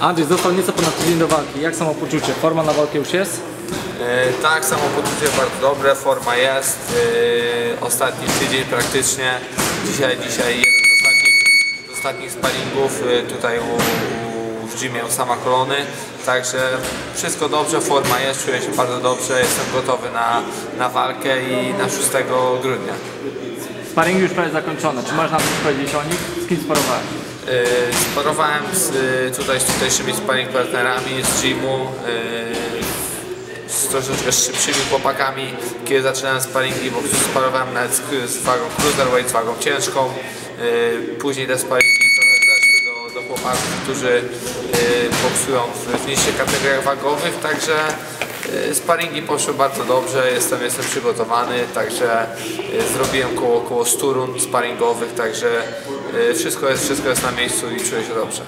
Andrzej, został nieco ponad tydzień do walki. Jak samopoczucie? Forma na walkę już jest? E, Tak, samopoczucie bardzo dobre, forma jest. E, Ostatni tydzień praktycznie. Dzisiaj, dzisiaj jeden z ostatnich, z ostatnich sparingów e, tutaj u, u, w gymie u sama kolony. Także wszystko dobrze, forma jest, czuję się bardzo dobrze, jestem gotowy na, na walkę i na 6 grudnia. Sparingi już prawie zakończone. Czy możesz nam coś powiedzieć o nich? Z kim sparowałeś? Sparowałem z, e, tutaj z tutejszymi sparring partnerami z gymu, e, z troszeczkę szybszymi chłopakami, kiedy zaczynałem sparingi, bo sparowałem nawet z, z wagą cruiserweight, z wagą ciężką. Później te sparingi trochę zeszły do, do chłopaków, którzy boksują w, niższych kategoriach wagowych, także sparingi poszły bardzo dobrze, jestem, jestem przygotowany, także e, zrobiłem koło, koło 100 rund sparingowych, także e, wszystko jest, wszystko jest na miejscu i czuję się dobrze.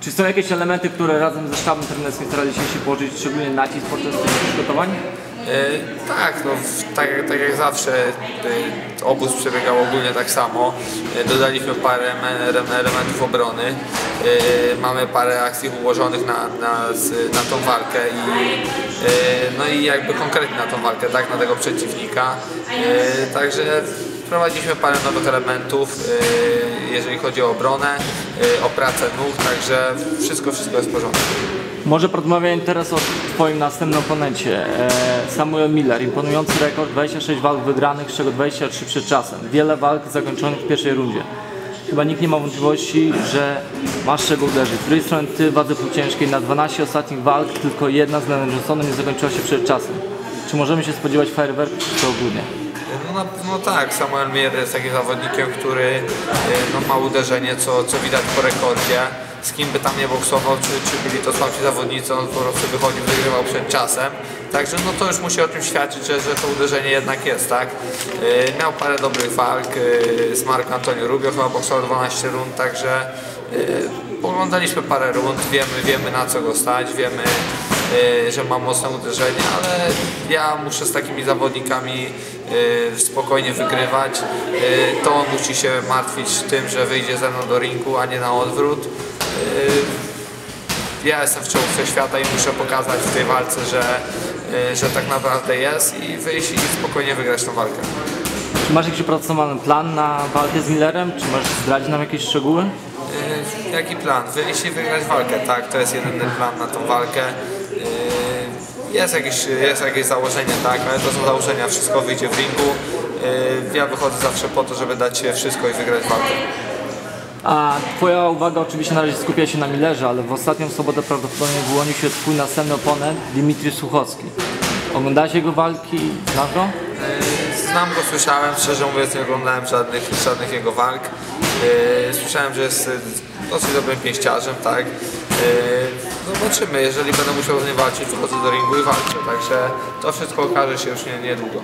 Czy są jakieś elementy, które razem ze sztabem trenerskim staraliście się położyć szczególnie nacisk podczas tych przygotowań? E, tak, no, tak, tak jak zawsze e, obóz przebiegał ogólnie tak samo. E, dodaliśmy parę me- ele- elementów obrony. Mamy parę akcji ułożonych na, na, na tą walkę i, no i jakby konkretnie na tą walkę, tak, na tego przeciwnika. Także wprowadziliśmy parę nowych elementów, e, jeżeli chodzi o obronę, e, o pracę nóg, także wszystko, wszystko jest w porządku. Może porozmawiamy teraz o Twoim następnym oponencie. E, Samuel Miller, imponujący rekord, 26 walk wygranych, z czego 23 przed czasem. Wiele walk zakończonych w pierwszej rundzie. Chyba nikt nie ma wątpliwości, że masz czego uderzyć. Z drugiej strony Ty wadze półciężkiej na 12 ostatnich walk tylko jedna z Johnsonem nie zakończyła się przed czasem. Czy możemy się spodziewać fajerwerków, czy ogólnie? No, no tak, Samuel Mier jest takim zawodnikiem, który y, no, ma uderzenie, co, co widać po rekordzie. Z kim by tam nie boksował, czy, czy byli to słabsi zawodnicy, on po prostu wychodził, wygrywał przed czasem. Także no to już musi o tym świadczyć, że, że to uderzenie jednak jest, tak? Y, miał parę dobrych walk y, z Marco Antonio Rubio, chyba boksował 12 rund, także y, oglądaliśmy parę rund, wiemy, wiemy na co go stać, wiemy że ma mocne uderzenie, ale ja muszę z takimi zawodnikami y, spokojnie wygrywać. Y, To on musi się martwić tym, że wyjdzie ze mną do ringu, a nie na odwrót. Y, Ja jestem w czołówce świata i muszę pokazać w tej walce, że, y, że tak naprawdę jest i wyjść i spokojnie wygrać tą walkę. Czy masz jakiś opracowany plan na walkę z Millerem? Czy możesz zdradzić nam jakieś szczegóły? Y, Jaki plan? Wyjść i wygrać walkę, tak? To jest jedyny plan na tą walkę. Jest jakieś, jest jakieś założenie, tak? Ale to są założenia, wszystko wyjdzie w ringu. Y, Ja wychodzę zawsze po to, żeby dać wszystko i wygrać walkę. A Twoja uwaga oczywiście na razie skupia się na Millerze, ale w ostatnią sobotę prawdopodobnie wyłonił się Twój następny oponent, Dimitriy Suchocki. Oglądałeś jego walki? Znasz go? Y, Znam go, słyszałem, szczerze mówiąc nie oglądałem żadnych, żadnych jego walk. Y, Słyszałem, że jest dosyć dobrym pięściarzem, tak. Zobaczymy, jeżeli będę musiał z nim walczyć, wchodzę do ringu i walczę, także to wszystko okaże się już nie- niedługo.